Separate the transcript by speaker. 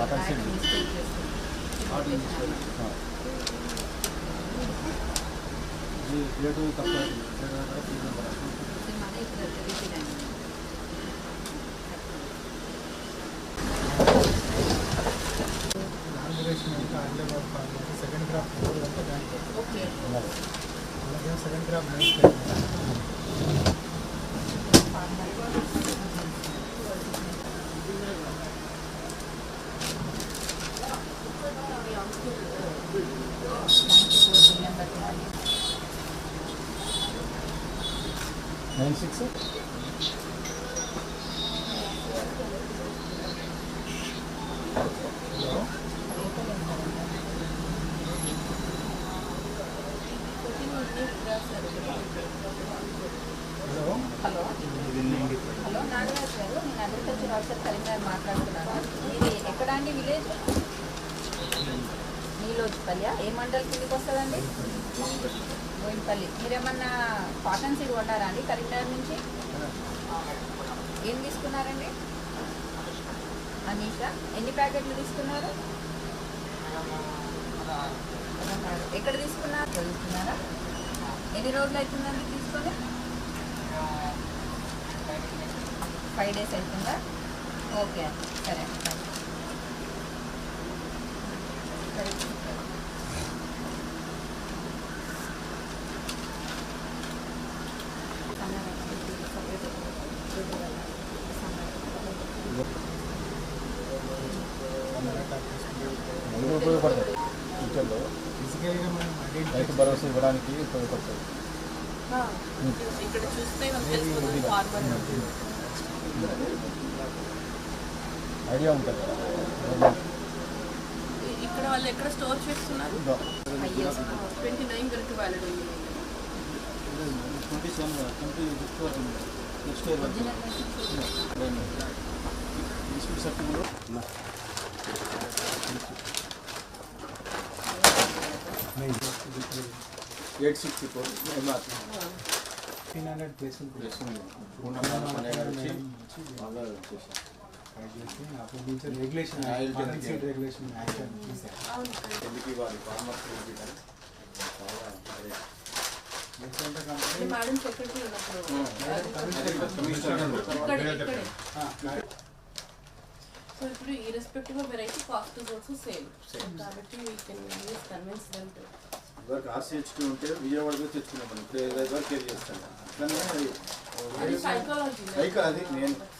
Speaker 1: Butter
Speaker 2: set plate తప్ప second craft second nine six hello
Speaker 1: hello
Speaker 2: hello hello Nagaraju garu
Speaker 3: నేను
Speaker 1: agriculture officer Karimnagar మాట్లాడుతున్నాను ఇది ఎక్కడ అండి విలేజ్ నీలోజ్పల్లి ఏ మండల్ కిందకి వస్తుందండి? బోయినపల్లి మీరేమన్నా కాటన్ సీడ్ కొన్నారా అండి కరీంనగర్ నుంచి? ఏం తీసుకున్నారండి? అనీషా. ఎన్ని ప్యాకెట్లు తీసుకున్నారు? ఎక్కడ తీసుకున్నారు? ఇక్కడ తీసుకున్నారా? ఎన్ని రోజులు అవుతుందండి తీసుకొని? ఫైవ్ డేస్ అవుతుందా ఓకే అండి. సరే సరే.
Speaker 3: అందులో ఉపయోగపడతాయి. ఫ్యూచర్లో
Speaker 2: ఫిజికల్గా మనం ఐడెంటిఫై
Speaker 3: రైతు భరోసా ఇవ్వడానికి ఉపయోగపడుతుంది
Speaker 4: తెలిసిపోతుంది ఫార్మర్
Speaker 3: ఐడియా ఉంటుంది.
Speaker 4: ఇక్కడ వాళ్ళు ఎక్కడ స్టోర్ చేస్తున్నారు? ట్వంటీ నైన్ వరకు వ్యాలిడ్ ఉంది.
Speaker 3: ట్వంటీ సెవెన్ ట్వంటీ ఫిఫ్త్ వరకు. నెక్స్ట్ ఇయర్ వరకు
Speaker 2: ప్లేస్
Speaker 3: ప్లస్ మూడు వందల పన్నెండు వచ్చి మళ్ళీ వచ్చేసాం
Speaker 2: అప్పుడు నుంచి regulation
Speaker 3: Oil
Speaker 2: farming
Speaker 3: generation.
Speaker 2: Seed regulation act అని తీశారు
Speaker 3: ఎందుకు ఇవ్వాలి ఫార్మర్స్ చాలా అదే.
Speaker 2: ఎందుకంటే కంపెనీ
Speaker 4: మేడం సెక్రటరీ ఉన్నప్పుడు
Speaker 3: అదే కమిషనర్
Speaker 4: ఇక్కడే ఇక్కడే
Speaker 2: ఆ,
Speaker 4: సో ఇప్పుడు ఈ respective variety cost is also same కాబట్టి we can use convince them to
Speaker 3: ఇదివరకు ఆర్సీహెచ్కి ఉంటే విజయవాడలో తెచ్చుకున్నాం మనం ఇప్పుడు ఏదైతే కేర్ చేస్తాను అట్లనే
Speaker 4: సైకాలజీ
Speaker 3: అది నేను